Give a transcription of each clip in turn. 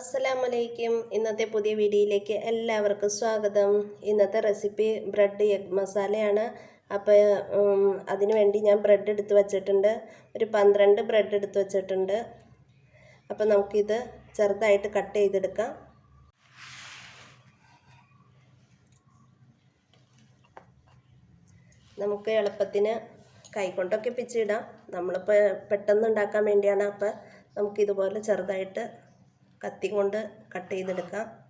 അസ്സലാമലൈക്കും. ഇന്നത്തെ പുതിയ വീഡിയോയിലേക്ക് എല്ലാവർക്കും സ്വാഗതം. ഇന്നത്തെ റെസിപ്പി ബ്രെഡ് എഗ് മസാലയാണ്. അപ്പോൾ അതിനുവേണ്ടി ഞാൻ ബ്രെഡ് എടുത്ത് വച്ചിട്ടുണ്ട്. ഒരു പന്ത്രണ്ട് ബ്രെഡ് എടുത്ത് വച്ചിട്ടുണ്ട്. അപ്പോൾ നമുക്കിത് ചെറുതായിട്ട് കട്ട് ചെയ്തെടുക്കാം. നമുക്ക് എളുപ്പത്തിന് കൈകൊണ്ടൊക്കെ പിച്ചിടാം. നമ്മളിപ്പോൾ പെട്ടെന്ന് ഉണ്ടാക്കാൻ വേണ്ടിയാണ്. അപ്പോൾ നമുക്കിതുപോലെ ചെറുതായിട്ട് കത്തി കൊണ്ട് കട്ട് ചെയ്തെടുക്കാം.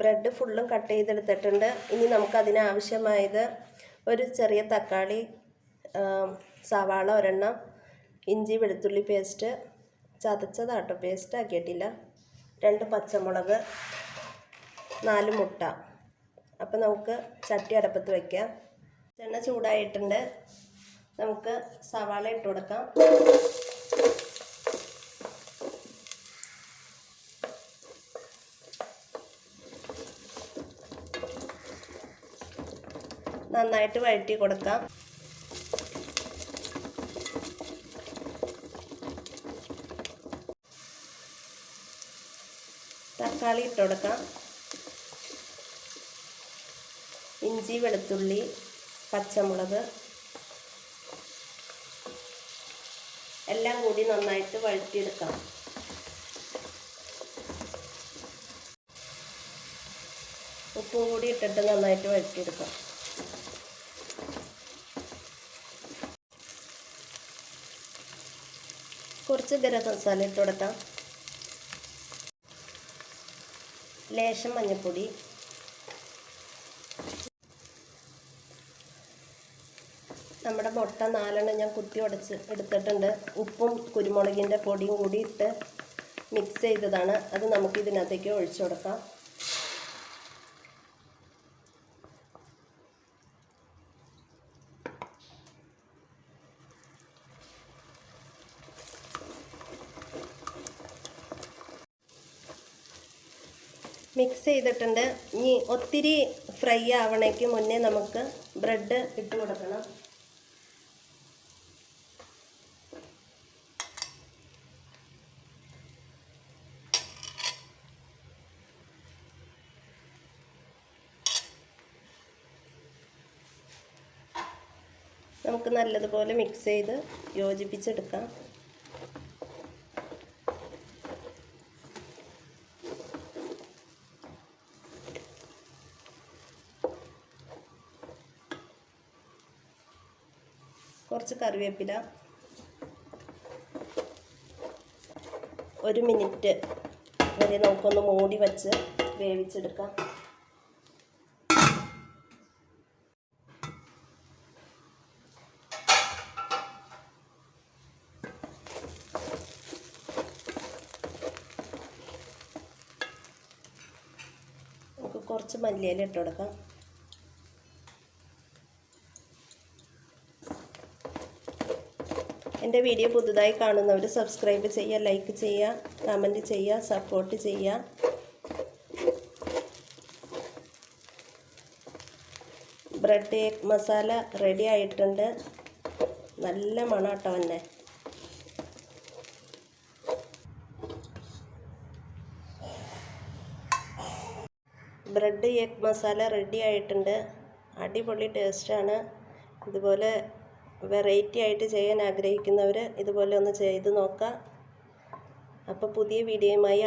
ബ്രെഡ് ഫുള്ളും കട്ട് ചെയ്തെടുത്തിട്ടുണ്ട്. ഇനി നമുക്ക് ആവശ്യമായത് ഒരു ചെറിയ തക്കാളി സവാള ഒരെണ്ണം ഇഞ്ചി വെളുത്തുള്ളി പേസ്റ്റ് ചതച്ചതാട്ടോ പേസ്റ്റ് ആക്കിയിട്ടില്ല. രണ്ട് പച്ചമുളക് നാല് മുട്ട. അപ്പം നമുക്ക് ചട്ടി അടപ്പത്ത് വയ്ക്കാം എണ്ണ ചൂടായിട്ടുണ്ട്. നമുക്ക് സവാള ഇട്ട് കൊടുക്കാം. നന്നായിട്ട് വഴറ്റി കൊടുക്കാം. തക്കാളി ഇട്ട് കൊടുക്കാം. ഇഞ്ചി വെളുത്തുള്ളി പച്ചമുളക് എല്ലാം കൂടി നന്നായിട്ട് വഴറ്റിയെടുക്കാം. ഉപ്പും കൂടി ഇട്ടിട്ട് നന്നായിട്ട് വഴറ്റിയെടുക്കാം. കുറച്ച് ഗരം മസാല ഇട്ട് കൊടുക്കാം ലേശം മഞ്ഞൾപ്പൊടി നമ്മുടെ മുട്ട നാലെണ്ണം ഞാൻ കുത്തി ഉടച്ച് എടുത്തിട്ടുണ്ട്. ഉപ്പും കുരുമുളകിന്റെ പൊടിയും കൂടി ഇട്ട് മിക്സ് ചെയ്തതാണ്. അത് നമുക്ക് ഇതിനകത്തേക്ക് ഒഴിച്ചു കൊടുക്കാം. മിക്സ് ചെയ്തിട്ടുണ്ട്. ഇനി ഒത്തിരി ഫ്രൈ ആവണേക്ക് മുന്നേ നമുക്ക് ബ്രെഡ് ഇട്ട് കൊടുക്കണം. നമുക്ക് നല്ലതുപോലെ മിക്സ് ചെയ്ത് യോജിപ്പിച്ചെടുക്കാം. കുറച്ച് കറിവേപ്പില. ഒരു മിനിറ്റ്. വരെ നമുക്കൊന്ന് മൂടി വച്ച് വേവിച്ചെടുക്കാം. കുറച്ച് മല്ലിയില ഇട്ട് കൊടുക്കാം. എന്റെ വീഡിയോ പുതുതായി കാണുന്നവർ സബ്സ്ക്രൈബ് ചെയ്യുക ലൈക്ക് ചെയ്യുക കമന്റ് ചെയ്യുക സപ്പോർട്ട് ചെയ്യുക. ബ്രെഡ് എഗ് മസാല റെഡി ആയിട്ടുണ്ട്. നല്ല മണാട്ടോ തന്നെ ബ്രെഡ് എഗ് മസാല റെഡി ആയിട്ടുണ്ട്. അടിപൊളി ടേസ്റ്റാണ്. ഇതുപോലെ വെറൈറ്റി ആയിട്ട് ചെയ്യാൻ ആഗ്രഹിക്കുന്നവർ ഇതുപോലെ ഒന്ന് ചെയ്ത് നോക്കാം. അപ്പോൾ പുതിയ വീഡിയോയുമായി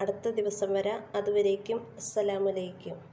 അടുത്ത ദിവസം വരാം. അതുവരേക്കും അസ്സലാമലൈക്കും